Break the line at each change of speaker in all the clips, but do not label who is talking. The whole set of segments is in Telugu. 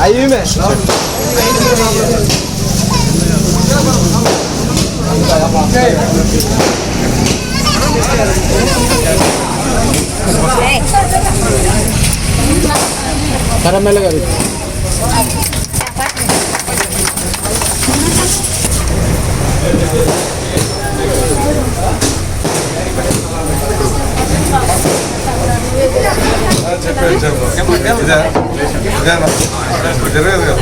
Ayı mı?
Karamel gabi. Thank you. జరగదు కదా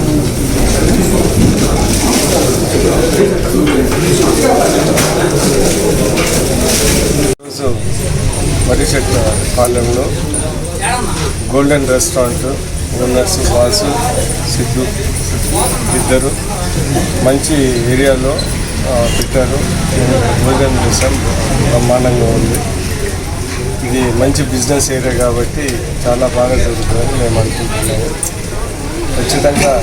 ఈరోజు మర్రిచెట్ల పాలెంలో golden restaurant owners Vasu Siddhu ఇద్దరు. మంచి ఏరియాలో పెట్టారు. భోజనం చేశాం. బ్రహ్మాండంగా ఉంది. ఇది మంచి బిజినెస్ ఏరియా కాబట్టి చాలా బాగా జరుగుతుందని మేము అనుకుంటున్నాము. ఖచ్చితంగా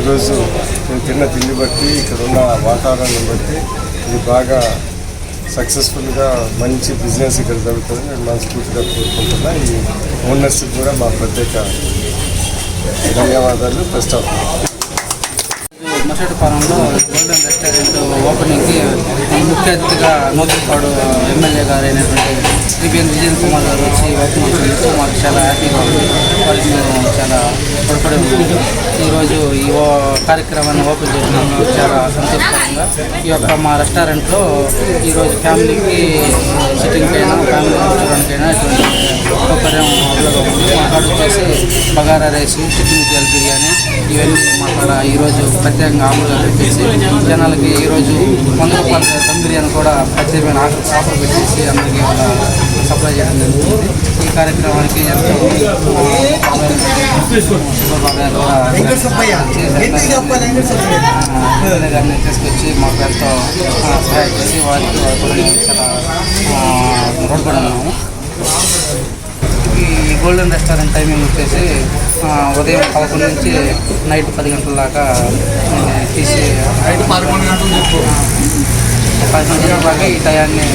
ఈరోజు నేను తిన్న తిండి బట్టి ఇక్కడ ఉన్న వాతావరణం బట్టి ఇది బాగా సక్సెస్ఫుల్గా మంచి బిజినెస్ ఇక్కడ జరుగుతుంది నేను మనస్ఫూర్తిగా కోరుకుంటున్నా. ఈ ఓనర్స్కి కూడా మా ప్రత్యేక ధన్యవాదాలు. ఫస్ట్ ఆఫ్ ఆల్
మసటిపాలెంలో గోల్డెన్ రెస్టారెంట్ ఓపెనింగ్కి ఈ ముఖ్య అతిథిగా నూతనపాడు ఎమ్మెల్యే గారు అయినటువంటి శ్రీబిఎన్ విజయన్ కుమార్ గారు వచ్చి ఓపెనింగ్ చేస్తూ మాకు చాలా హ్యాపీగా ఉంది. వారికి మేము చాలా పడిపడి ఉన్నాము. ఈరోజు ఈ ఓ- కార్యక్రమాన్ని ఓపెన్ చేసినాము చాలా సంతోషకరంగా ఈ యొక్క మా రెస్టారెంట్లో ఈరోజు ఫ్యామిలీకి సిట్టింగ్ అయినా ఫ్యామిలీ రెస్టారెంట్కైనా ఇటువంటి సౌకర్యం అవైలబుల్గా ఉంది వచ్చేసి బగారా రైస్ చికెన్ జల్ బిర్యానీ ఇవన్నీ మా ఈరోజు ప్రత్యేకంగా ఆఫర్గా పెట్టేసి జనాలకి ఈరోజు వంద రూపాయల దమ్ బిర్యానీ కూడా ప్రత్యేకమైన ఆఫర్ ఆఫర్ పెట్టేసి అందరికీ సప్లై చేయడం జరుగుతుంది. ఈ కార్యక్రమానికి ఎంతో గారిని తీసుకొచ్చి మాకు ఎంతో ఆ, సహాయం చేసి వారికి రుణపడి ఉన్నాము ఈ గోల్డెన్ రెస్టారెంట్ టైమింగ్ వచ్చేసి ఉదయం పదకొండు నుంచి నైట్ పది గంటల దాకా తీసి నైట్ పదకొండు గంటలు పదకొండు గంటల దాకా ఈ టయాన్ని